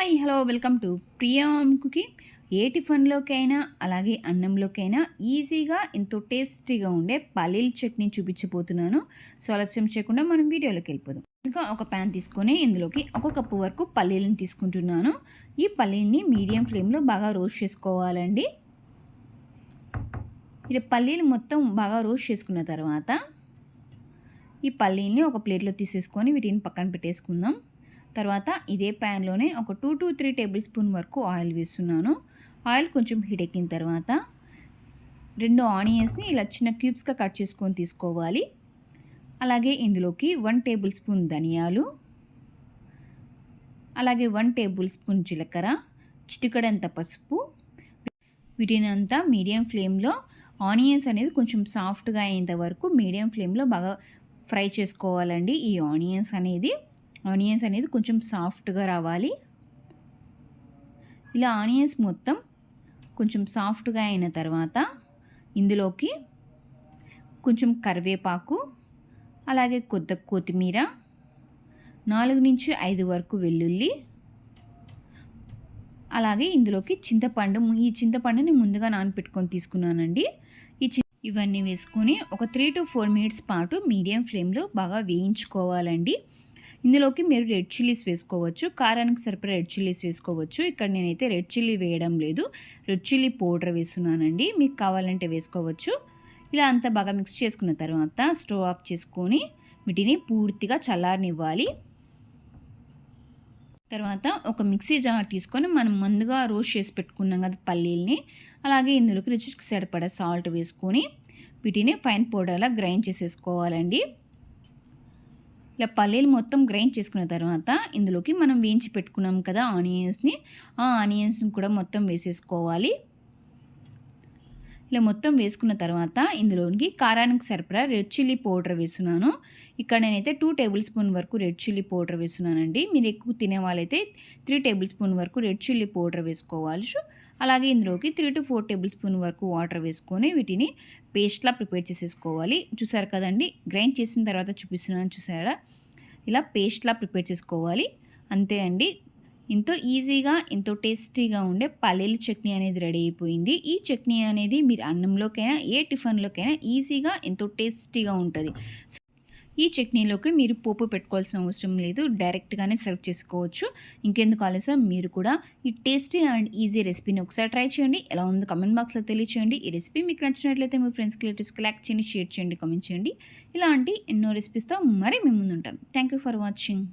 Hi hello welcome to Priyam cooking. ఏ టిఫిన్లోకైనా అలాగే అన్నంలోకైనా ఈజీగా ఎంతో టేస్టీగా ఉండే పల్లీల చట్నీ చూపించబోతున్నాను. సో ఆలస్యం చేయకుండా మనం వీడియోలోకి వెళ్ళిపోదాం. ఇంకా ఒక ప్యాన్ తీసుకొని ఇందులోకి ఒక కప్పు వరకు పల్లీలను తీసుకుంటున్నాను. ఈ పల్లీల్ని మీడియం ఫ్లేమ్లో బాగా రోస్ట్ చేసుకోవాలండి. ఇది పల్లీలు మొత్తం బాగా రోస్ట్ చేసుకున్న తర్వాత ఈ పల్లీల్ని ఒక ప్లేట్లో తీసేసుకొని వీటిని పక్కన పెట్టేసుకుందాం. తర్వాత ఇదే ప్యాన్లోనే ఒక two to three tablespoon వరకు ఆయిల్ వేస్తున్నాను. ఆయిల్ కొంచెం హీట్ ఎక్కిన తర్వాత రెండు ఆనియన్స్ని ఇలా చిన్న క్యూబ్స్గా కట్ చేసుకొని తీసుకోవాలి. అలాగే ఇందులోకి వన్ టేబుల్ స్పూన్ ధనియాలు అలాగే వన్ టేబుల్ స్పూన్ జీలకర్ర చిటికడంత పసుపు. వీటినంతా మీడియం ఫ్లేమ్లో ఆనియన్స్ అనేది కొంచెం సాఫ్ట్గా అయ్యేంత వరకు మీడియం ఫ్లేమ్లో బాగా ఫ్రై చేసుకోవాలండి ఈ ఆనియన్స్ అనేది. ఆనియన్స్ అనేది కొంచెం సాఫ్ట్గా రావాలి. ఇలా ఆనియన్స్ మొత్తం కొంచెం సాఫ్ట్గా అయిన తర్వాత ఇందులోకి కొంచెం కరివేపాకు అలాగే కొత్త కొత్తిమీర నాలుగు నుంచి ఐదు వరకు వెల్లుల్లి అలాగే ఇందులోకి చింతపండు. ఈ చింతపండుని ముందుగా నానపెట్టుకొని తీసుకున్నానండి. ఈ ఇవన్నీ వేసుకొని ఒక త్రీ టు ఫోర్ మినిట్స్ పాటు మీడియం ఫ్లేమ్లో బాగా వేయించుకోవాలండి. ఇందులోకి మీరు రెడ్ చిల్లీస్ వేసుకోవచ్చు. కారానికి సరిపడా రెడ్ చిల్లీస్ వేసుకోవచ్చు. ఇక్కడ నేనైతే రెడ్ చిల్లీ వేయడం లేదు. రెడ్ చిల్లీ పౌడర్ వేస్తున్నానండి. మీకు కావాలంటే వేసుకోవచ్చు. ఇలా అంతా బాగా మిక్స్ చేసుకున్న తర్వాత స్టవ్ ఆఫ్ చేసుకొని వీటిని పూర్తిగా చల్లారనివ్వాలి. తర్వాత ఒక మిక్సీ జార్ తీసుకొని మనం ముందుగా రోస్ట్ చేసి పెట్టుకున్నాం కదా పల్లీల్ని. అలాగే ఇందులోకి రుచికి సరిపడా సాల్ట్ వేసుకొని వీటిని ఫైన్ పౌడర్లా గ్రైండ్ చేసేసుకోవాలండి. ఇలా పల్లీలు మొత్తం గ్రైండ్ చేసుకున్న తర్వాత ఇందులోకి మనం వేయించి పెట్టుకున్నాం కదా ఆనియన్స్ని. ఆ ఆనియన్స్ని కూడా మొత్తం వేసేసుకోవాలి. ఇలా మొత్తం వేసుకున్న తర్వాత ఇందులోకి కారానికి సరిపడా రెడ్ చిల్లీ పౌడర్ వేస్తున్నాను. ఇక్కడ నేనైతే టూ టేబుల్ స్పూన్ వరకు రెడ్ చిల్లీ పౌడర్ వేస్తున్నానండి. మీరు ఎక్కువ తినే వాళ్ళైతే త్రీ టేబుల్ స్పూన్ వరకు రెడ్ చిల్లీ పౌడర్ వేసుకోవాలి అలాగే ఇందులోకి three to four tablespoon వరకు వాటర్ వేసుకొని వీటిని పేస్ట్లా ప్రిపేర్ చేసేసుకోవాలి. చూసారు కదండి? గ్రైండ్ చేసిన తర్వాత చూపిస్తున్నాను చూసారా? ఇలా పేస్ట్లా ప్రిపేర్ చేసుకోవాలి. అంతే అండి. ఎంతో ఈజీగా ఎంతో టేస్టీగా ఉండే పల్లీల చట్నీ అనేది రెడీ అయిపోయింది. ఈ చట్నీ అనేది మీరు అన్నంలోకైనా ఏ టిఫిన్లోకైనా ఈజీగా ఎంతో టేస్టీగా ఉంటుంది. ఈ చట్నీలోకి మీరు పోపు పెట్టుకోవాల్సిన అవసరం లేదు. డైరెక్ట్గానే సర్వ్ చేసుకోవచ్చు. ఇంకెందుకు ఆలస్యం? మీరు కూడా ఈ టేస్టీ అండ్ ఈజీ రెసిపీని ఒకసారి ట్రై చేయండి. ఎలా ఉందో కమెంట్ బాక్స్లో తెలియచేయండి. ఈ రెసిపీ మీకు నచ్చినట్లయితే మీ ఫ్రెండ్స్కి రిలేటివ్స్కి లైక్ చేయండి షేర్ చేయండి కమెంట్ చేయండి. ఇలాంటి ఎన్నో రెసిపీస్తో మరీ మేము ముందు ఉంటాను థ్యాంక్ యూ ఫర్ వాచింగ్